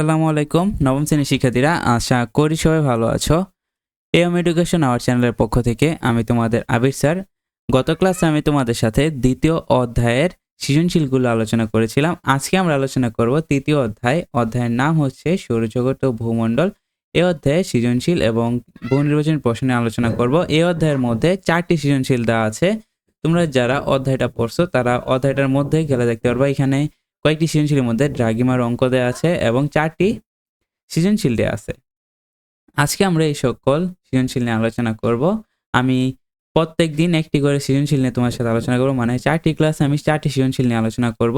আসসালামু আলাইকুম, নবম শ্রেণির শিক্ষার্থীরা, আশা করি সবাই ভালো আছো। এম এডুকেশন আওয়ার চ্যানেলের পক্ষ থেকে আমি তোমাদের আবির স্যার। গত ক্লাসে আমি তোমাদের সাথে দ্বিতীয় অধ্যায়ের সৃজনশীলগুলো আলোচনা করেছিলাম। আজকে আমরা আলোচনা করব তৃতীয় অধ্যায়। অধ্যায়ের নাম হচ্ছে সৌরজগৎ ও ভূমণ্ডল। এই অধ্যায়ে সৃজনশীল এবং বহু নির্বাচন প্রশ্ন আলোচনা করব। এই অধ্যায়ের মধ্যে চারটি সৃজনশীল দেওয়া আছে। তোমরা যারা অধ্যায়টা পড়ছো, তারা অধ্যায়টার মধ্যে গেলে দেখতে পারবা। এখানে কয়েকটি সৃজনশীলের মধ্যে ড্রাগিমার অঙ্ক দেওয়া আছে এবং চারটি সৃজনশীল দেওয়া আছে। আজকে আমরা এই সকল সৃজনশীল নিয়ে আলোচনা করব। আমি প্রত্যেক দিন একটি করে সৃজনশীল নিয়ে তোমার সাথে আলোচনা করব মানে চারটি ক্লাস আমি চারটি সৃজনশীল নিয়ে আলোচনা করব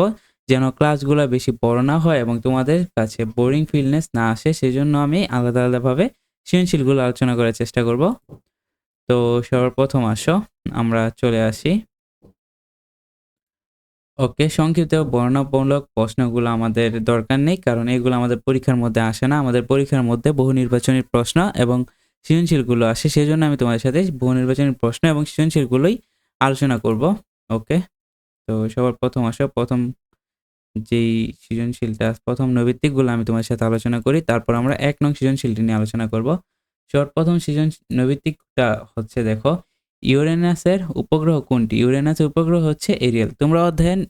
যেন ক্লাসগুলো বেশি বড় না হয় এবং তোমাদের কাছে বোরিং ফিলনেস না আসে সেই জন্য আমি আলাদা আলাদাভাবে সৃজনশীলগুলো আলোচনা করার চেষ্টা করব। তো সর্বপ্রথম আসো, আমরা চলে আসি। ওকে সংক্ষিপ্ত বর্ণমূলক প্রশ্নগুলো আমাদের দরকার নেই, কারণ এগুলো আমাদের পরীক্ষার মধ্যে আসে না। আমাদের পরীক্ষার মধ্যে বহু নির্বাচনী প্রশ্ন এবং সৃজনশীলগুলো আসে সেই জন্য আমি তোমাদের সাথে বহু নির্বাচনী প্রশ্ন এবং সৃজনশীলগুলোই আলোচনা করব। ওকে তো সবার প্রথম আসো, প্রথম যেই সৃজনশীলটা, প্রথম নৈবিত্তিকগুলো আমি তোমার সাথে আলোচনা করি, তারপর আমরা এক নং সৃজনশীলটি নিয়ে আলোচনা করব। সবার প্রথম সৃজন নৈবিত্তিকটা হচ্ছে দেখো ইউরেনাসের উপগ্রহ কোনটি? ইউরেনাসের উপগ্রহ হচ্ছে এরিয়াল। তোমরা অধ্যায়ন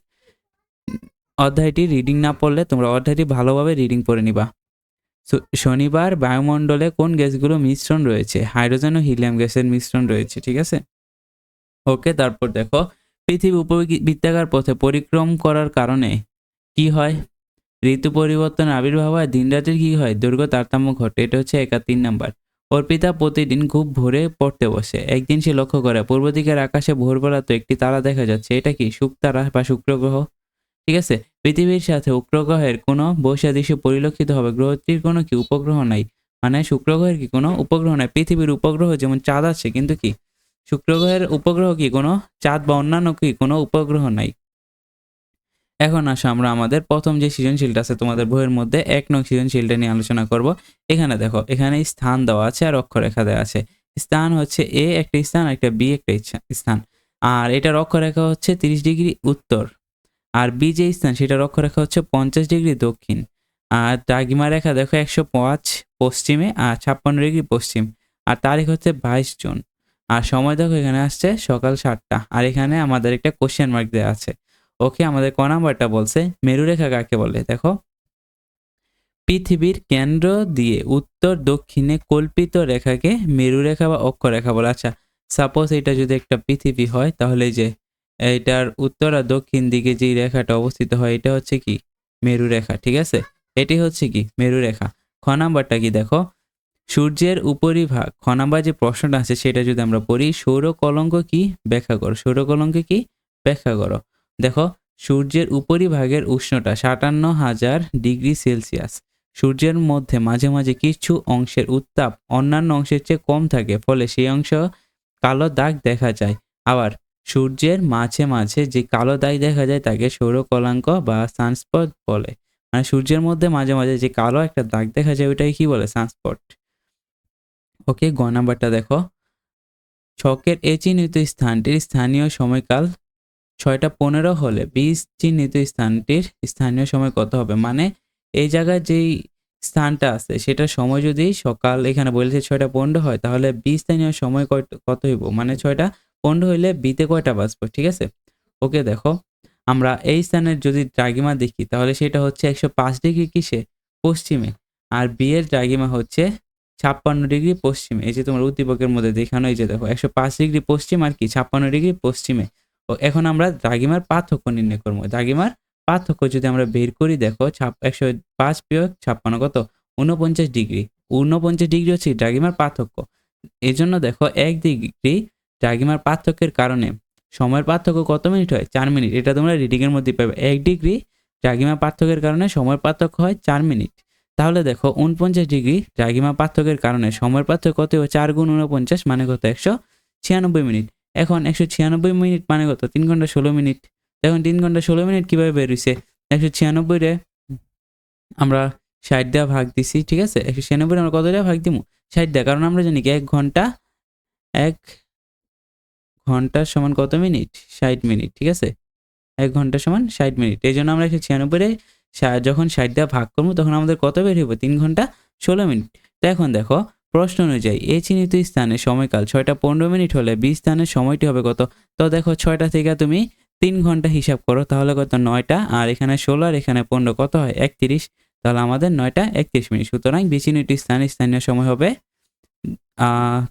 অধ্যায়টি রিডিং না পড়লে তোমরা অধ্যায়টি ভালোভাবে রিডিং পড়ে নিবা। শনিবার বায়ুমণ্ডলে কোন গ্যাসগুলো মিশ্রণ রয়েছে? হাইড্রোজেন ও হিলিয়াম গ্যাসের মিশ্রণ রয়েছে, ঠিক আছে? ওকে, তারপর দেখো, পৃথিবী উপবৃত্তাকার পথে পরিক্রম করার কারণে কি হয়? ঋতু পরিবর্তনের আবির্ভাব হয় দিন রাতের কি হয়? দৈর্ঘ্য তারতম্য ঘটে, এটা হচ্ছে একা তিন নাম্বার। অর্পিতা প্রতিদিন খুব ভোরে পড়তে বসে। একদিন সে লক্ষ্য করে পূর্ব দিকের আকাশে ভোরবেলা তো একটি তারা দেখা যাচ্ছে। এটা কি শুক্তারা বা শুক্র গ্রহ? ঠিক আছে? পৃথিবীর সাথে উক্র গ্রহের কোনো বৈসাদৃশ্য পরিলক্ষিত হবে? গ্রহটির কোনো কি উপগ্রহ নাই? মানে শুক্র গ্রহের কি কোনো উপগ্রহ নাই? পৃথিবীর উপগ্রহ যেমন চাঁদ আছে, কিন্তু কি? শুক্র গ্রহের উপগ্রহ কি কোনো চাঁদ বা অন্যান্য কি কোনো উপগ্রহ নাই? এখন আসো আমরা আমাদের প্রথম যে সৃজনশীলটা আছে তোমাদের বইয়ের মধ্যে এক নং সৃজনশীলটা নিয়ে আলোচনা করব। এখানে দেখো, এখানে স্থান দেওয়া আছে আর অক্ষরেখা দেওয়া আছে। স্থান হচ্ছে এ একটা স্থান, একটা বি একটা স্থান। আর এটার অক্ষরেখা হচ্ছে তিরিশ ডিগ্রি উত্তর। আর বি যে স্থান, সেটার অক্ষরেখা হচ্ছে পঞ্চাশ ডিগ্রি দক্ষিণ। আর দ্রাঘিমা রেখা দেখো একশো পাঁচ পশ্চিমে আর ছাপ্পান্ন ডিগ্রি পশ্চিম। আর তারিখ হচ্ছে বাইশ জুন। আর সময় দেখো এখানে আসছে সকাল সাতটা। আর এখানে আমাদের একটা কোশ্চেন মার্ক দেওয়া আছে। ওকে আমাদের ক নাম্বারটা বলছে? মেরুরেখা কাকে বলে? দেখো। পৃথিবীর কেন্দ্র দিয়ে উত্তর দক্ষিণে কল্পিত রেখাকে মেরুরেখা বা অক্ষরেখা বলে। আচ্ছা সাপোজ এটা যদি একটা পৃথিবী হয়, তাহলে যে এইটার উত্তর আর দক্ষিণ দিকে যে রেখাটা অবস্থিত হয়, এটা হচ্ছে কি? মেরুরেখা ঠিক আছে? এটি হচ্ছে কি? মেরুরেখা খ নাম্বারটা কি দেখো? সূর্যের উপরিভাগ, খ নাম্বার যে প্রশ্নটা আছে, সেটা যদি আমরা পড়ি, সৌর কলঙ্ক কি? ব্যাখ্যা করো। সৌর কলঙ্ক কি? ব্যাখ্যা করো। দেখো, সূর্যের উপরিভাগের উষ্ণতা সাতান্ন হাজার ডিগ্রি সেলসিয়াস। সূর্যের মধ্যে মাঝে মাঝে কিছু অংশের উত্তাপ অন্যান্য অংশের চেয়ে কম থাকে, ফলে সেই অংশ কালো দাগ দেখা যায়। আবার সূর্যের মাঝে মাঝে যে কালো দাগ দেখা যায় তাকে সৌর কলাঙ্ক বা সানস্পট বলে। মানে সূর্যের মধ্যে মাঝে মাঝে যে কালো একটা দাগ দেখা যায় ওইটাকে কি বলে? সানস্পট। ওকে, গ নাম্বারটা দেখো। ছকের এ চিহ্নিত স্থানটির স্থানীয় সময়কাল ছয়টা পনেরো হলে বিশ চিহ্নিত স্থানটির স্থানীয় সময় কত হবে? মানে এই জায়গায় যেই স্থানটা আছে, সেটার সময় যদি সকাল, এখানে বলেছে ছয়টা পনেরো হয়, তাহলে বি স্থানীয় সময় কত হইব? মানে ছয়টা পনেরো হইলে বিতে কয়টা বাজবো ঠিক আছে? ওকে, দেখো। আমরা এই স্থানের যদি দ্রাগিমা দেখি, তাহলে সেটা হচ্ছে একশো পাঁচ ডিগ্রি কিসে? পশ্চিমে। আর বিয়ের এর দ্রাগিমা হচ্ছে ছাপ্পান্ন ডিগ্রি পশ্চিমে। এই যে তোমার উদ্দীপকের মধ্যে দেখানো, এই যে দেখো, একশো পাঁচ ডিগ্রি পশ্চিম আর কি, ছাপ্পান্ন ডিগ্রি পশ্চিমে। এখন আমরা দ্রাগিমার পার্থক্য নির্ণয় করব। দ্রাগিমার পার্থক্য যদি আমরা বের করি, দেখো ছাপ একশো পাঁচ বিয়োগ ছাপ্পান্ন কত? উনপঞ্চাশ ডিগ্রি। উনপঞ্চাশ ডিগ্রি হচ্ছে দ্রাগিমার পার্থক্য। এই জন্য দেখো এক ডিগ্রি দ্রাগিমার পার্থক্যের কারণে সময়ের পার্থক্য কত মিনিট হয়? চার মিনিট। এটা তোমরা রিডিংয়ের মধ্যে পাবে। এক ডিগ্রি দ্রাগিমা পার্থক্যের কারণে সময়ের পার্থক্য হয় চার মিনিট। তাহলে দেখো উনপঞ্চাশ ডিগ্রি দ্রাগিমা পার্থক্যের কারণে সময়ের পার্থক্য কত? চার গুণ উনপঞ্চাশ মানে কত? একশো ছিয়ানব্বই মিনিট। এখন একশো ছিয়ানব্বই মিনিট মানে কত? তিন ঘণ্টা ষোলো মিনিট। এখন তিন ঘণ্টা ষোলো মিনিট কীভাবে বের হইছে? একশো ছিয়ানব্বইরে আমরা ষাট দেওয়া ভাগ দিছি, ঠিক আছে? একশো ছিয়ানব্বই আমরা কত দেওয়া ভাগ দিব ষাট দেওয়া কারণ আমরা জানি কি, এক ঘণ্টা, এক ঘণ্টার সমান কত মিনিট? ষাট মিনিট, ঠিক আছে? এক ঘণ্টা সমান ষাট মিনিট। এই জন্য আমরা একশো ছিয়ানব্বইরে যখন ষাট দিয়ে ভাগ করব তখন আমাদের কত বের হইব? তিন ঘণ্টা ষোলো মিনিট। তো এখন দেখো প্রশ্ন অনুযায়ী, এই চিহ্নিত স্থানে সময়কাল ছয়টা পনেরো মিনিট হলে বি স্থানের সময়টি হবে কত? তো দেখো ছয়টা থেকে তুমি তিন ঘণ্টা হিসাব করো, তাহলে কত? নয়টা। আর এখানে ষোলো আর এখানে পনেরো, কত হয়? একত্রিশ। তাহলে আমাদের নয়টা একত্রিশ মিনিট। সুতরাং বিচিহ্নিত স্থানে স্থানীয় সময় হবে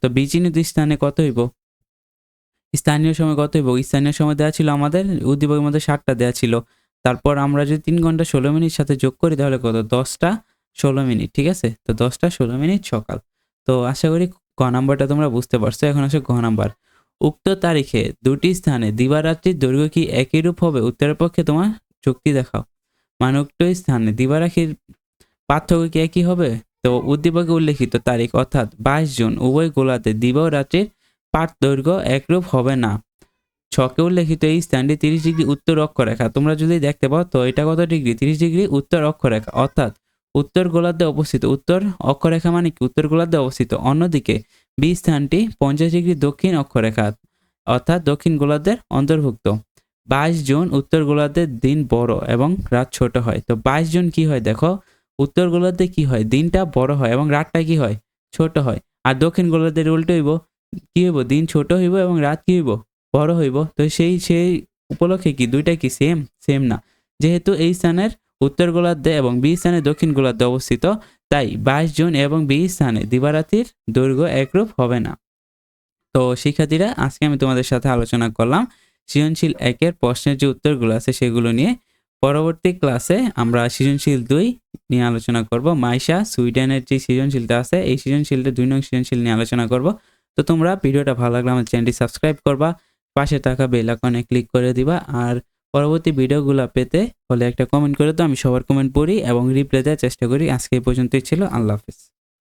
তো বিচিহ্নিত স্থানে কত হইব? স্থানীয় সময় কত হইব? স্থানীয় সময় দেওয়া ছিল আমাদের, উদ্দীপকের মধ্যে ষাটটা দেওয়া ছিল। তারপর আমরা যদি তিন ঘণ্টা ষোলো মিনিট সাথে যোগ করি, তাহলে কত? দশটা ষোলো মিনিট, ঠিক আছে? তো দশটা ষোলো মিনিট সকাল। তো আশা করি গ নাম্বারটা তোমরা বুঝতে পারছ। এখন আসে ঘ নাম্বার। উক্ত তারিখে দুটি স্থানে দিবারাত্রির দৈর্ঘ্য কি একই রূপ হবে? উত্তরের পক্ষে তোমার যুক্তি দেখাও। মানে উক্ত স্থানে দিবারাখির পার্থক্য কি একই হবে? তো উদ্দীপকে উল্লেখিত তারিখ অর্থাৎ বাইশ জুন, উভয় গোলাতে দিবা রাত্রির পাঠ দৈর্ঘ্য একরূপ হবে না। ছকে উল্লেখিত এই স্থানটি তিরিশ ডিগ্রি উত্তর অক্ষরেখা। তোমরা যদি দেখতে পাও, তো এটা কত ডিগ্রি? তিরিশ ডিগ্রি উত্তর অক্ষরেখা। অর্থাৎ উত্তর গোলার্ধে অবস্থিত, উত্তর অক্ষরেখা মানে কি? উত্তর গোলার্ধে অবস্থিত। অন্যদিকে, বি স্থানটি পঞ্চাশ ডিগ্রি দক্ষিণ অক্ষরেখা, অর্থাৎ দক্ষিণ গোলার্ধের অন্তর্ভুক্ত। বাইশ জুন উত্তর গোলার্ধের দিন বড় এবং রাত ছোট হয়। তো বাইশ জুন কি হয় দেখো? উত্তর গোলার্ধে কি হয়? দিনটা বড় হয় এবং রাতটা কি হয়? ছোট হয়। আর দক্ষিণ গোলার্ধের উল্টো হইব, কি হইব? দিন ছোট হইব এবং রাত কি হইব? বড় হইব। তো সেই সেই উপলক্ষে কি? দুইটা কি? সেম সেম না। যেহেতু এই স্থানের উত্তর গোলার্ধে এবং বি স্থানে, দক্ষিণ গোলার্ধে অবস্থিত। তাই বাইশ জুন এবং বি স্থানে দিবারাতির দৈর্ঘ্য একরূপ হবে না। তো শিক্ষার্থীরা, আজকে আমি তোমাদের সাথে আলোচনা করলাম সৃজনশীল একের প্রশ্নের যে উত্তরগুলো আছে সেগুলো নিয়ে। পরবর্তী ক্লাসে আমরা সৃজনশীল দুই নিয়ে আলোচনা করব। মাইশা, সুইডেনের যে সৃজনশীলটা আছে, এই সৃজনশীলটা দুই নং সৃজনশীল নিয়ে আলোচনা করব। তো তোমরা ভিডিওটা ভালো লাগলে আমার চ্যানেলটি সাবস্ক্রাইব করবা, পাশে থাকা বেল আইকনে ক্লিক করে দিবা। আর পরবর্তী ভিডিওগুলো পেতে হলে একটা কমেন্ট করে তো আমি সবার কমেন্ট পড়ি এবং রিপ্লাই দেওয়ার চেষ্টা করি। আজকে এই পর্যন্তই ছিল, আল্লাহ হাফিজ।